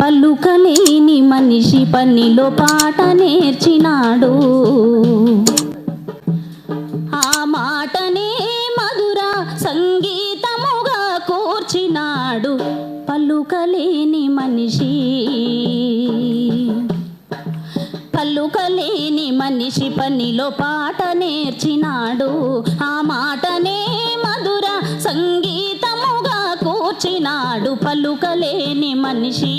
పలుకలేని మనిషి పనిలో పాట నేర్చినాడు. ఆ మాటనే మధుర సంగీతముగా కూర్చినాడు పలుకలేని మనిషి. పలుకలేని మనిషి పనిలో పాట నేర్చినాడు. ఆ మాటనే మధుర సంగీత వచ్చినాడు పలుకలేని మనిషి.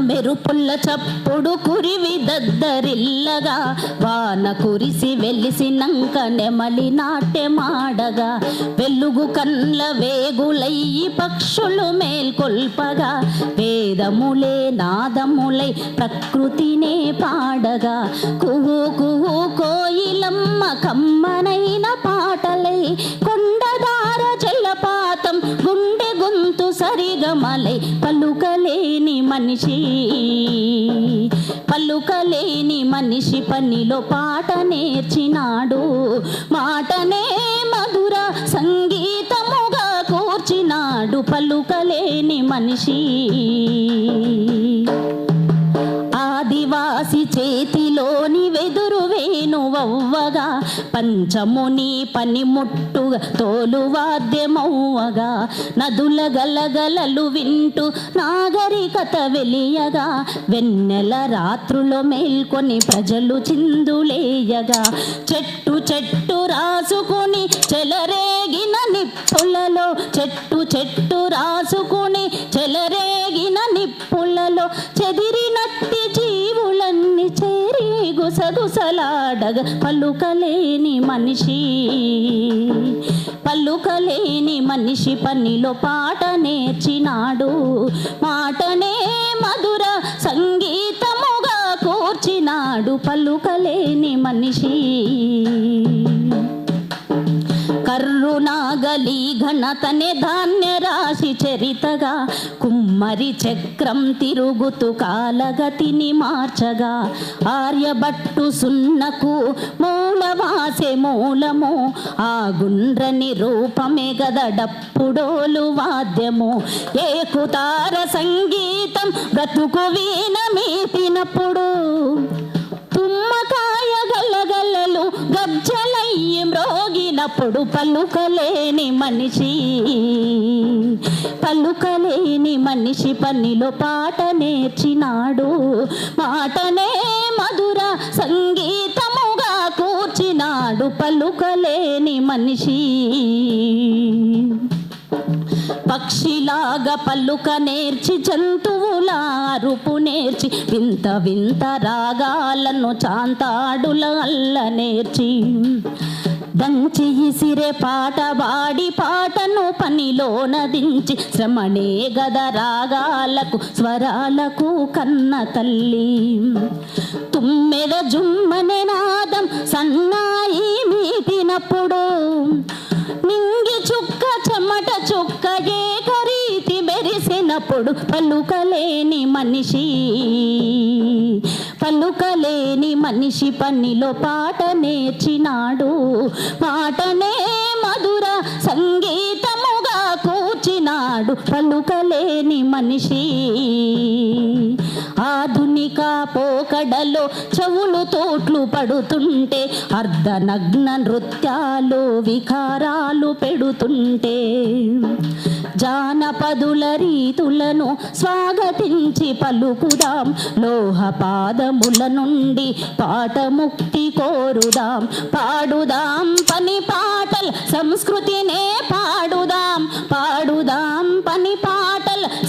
మెరుపుల్ల చప్పుడు కురివి దద్దరిల్లగా వాన కురిసి వెలిసినంక నెమలి నాట్యమాడగా వెలుగు కన్ల వేగులయ్యి పక్షులు మేల్కొల్పగా వేదములే నాదములై ప్రకృతినే పాడగా కుహు కుహు కోయిలమ్మ కమ్మనైన పాటలై కొండదార జలపాతం గుండె సరిగమలై పలుకలేని మనిషి. పలుకలేని మనిషి పనిలో పాట నేర్చినాడు. మాటనే మధుర సంగీతముగా కూర్చినాడు పలుకలేని మనిషి. వవ్వగా పంచముని పనిముట్టుగా తోలు వాద్యమవ్వగా నదుల గలగలలు వింటూ నాగరికత వెలియగా వెన్నెల రాత్రులో మేల్కొని ప్రజలు చిందులేయగా చెట్టు చెట్టు రాసుకుని చెలరేగిన నిప్పులలో చెట్టు చెట్టు గుసగుసలాడగ పల్లుకలేని మనిషి. పల్లుకలేని మనిషి పన్నిలో పాట నేర్చినాడు. మాటనే మధుర సంగీతముగా కూర్చినాడు. పల్లుకలేని మనిషి. కర్రునాగలి ఘనతనే ధాన్య రాశి చరితగా. కుమ్మరి చక్రం తిరుగుతూ కాలగతిని మార్చగా. ఆర్యభట్టు సున్నకు మూలవాసే మూలము. ఆ గుండ్రని రూపమే గదడప్పుడోలు వాద్యము. ఏకుతార సంగీతం బ్రతుకు వీణ మీటినప్పుడు గల్లగల్లలు రోగినప్పుడు మ్రోగినప్పుడు పలుకలేని మనిషి. పలుకలేని మనిషి పన్నిలో పాట నేర్చినాడు. మాటనే మధుర సంగీతముగా కూర్చినాడు. పలుకలేని మనిషి. పల్లుక పలుక నేర్చి జంతువుల అరుపు నేర్చి వింత వింత రాగాలను చాంతాడుల అల్ల నేర్చి. దంచి ఇసిరే పాట వాడి పాటను పనిలోన దించి శ్రమణే గద రాగాలకు స్వరాలకు కన్న తల్లి. తుమ్మెద జుమ్మనే నాదం సన్నాయి మీటినప్పుడు మెరిసినప్పుడు పలుకలేని మనిషి. పలుకలేని మనిషి పన్నిలో పాట నేర్చినాడు. పాటనే మధుర సంగీ కూర్చినాడు పలుకలేని మనిషి. ఆధునిక పోకడలో చెవులు తోట్లు పడుతుంటే అర్ధనగ్న నృత్యాలు వికారాలు పెడుతుంటే జానపదుల రీతులను స్వాగతించి పలుకుదాం. లోహ పాదముల నుండి పాట ముక్తి కోరుదాం. పాడుదాం పని పాటలు సంస్కృతినే పాడుదాం. పాడుదాం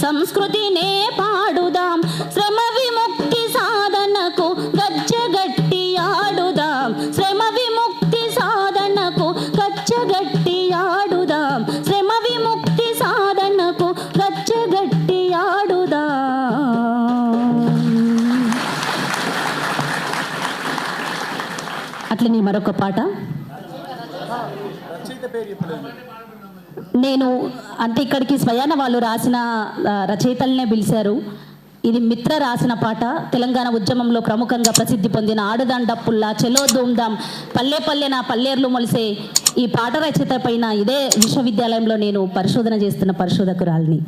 సంస్కృతినే పాడుదాం. శ్రమ విముక్తి సాధనకు గట్టి ఆడుదాం. శ్రమ విముక్తి సాధనకు గజ్జగట్టి ఆడుదాం. శ్రమ విముక్తి సాధనకు గట్టి ఆడుదాం. అట్లనే మరొక పాట. నేను అంటే ఇక్కడికి స్వయాన వాళ్ళు రాసిన రచయితలనే పిలిచారు. ఇది మిత్ర రాసిన పాట. తెలంగాణ ఉద్యమంలో ప్రముఖంగా ప్రసిద్ధి పొందిన ఆడుదాండప్పుల్లా చెలో దూమ్దాం పల్లె పల్లె నా పల్లెర్లు మొలిసే ఈ పాట రచయిత పైన ఇదే విశ్వవిద్యాలయంలో నేను పరిశోధన చేస్తున్న పరిశోధకురాలిని.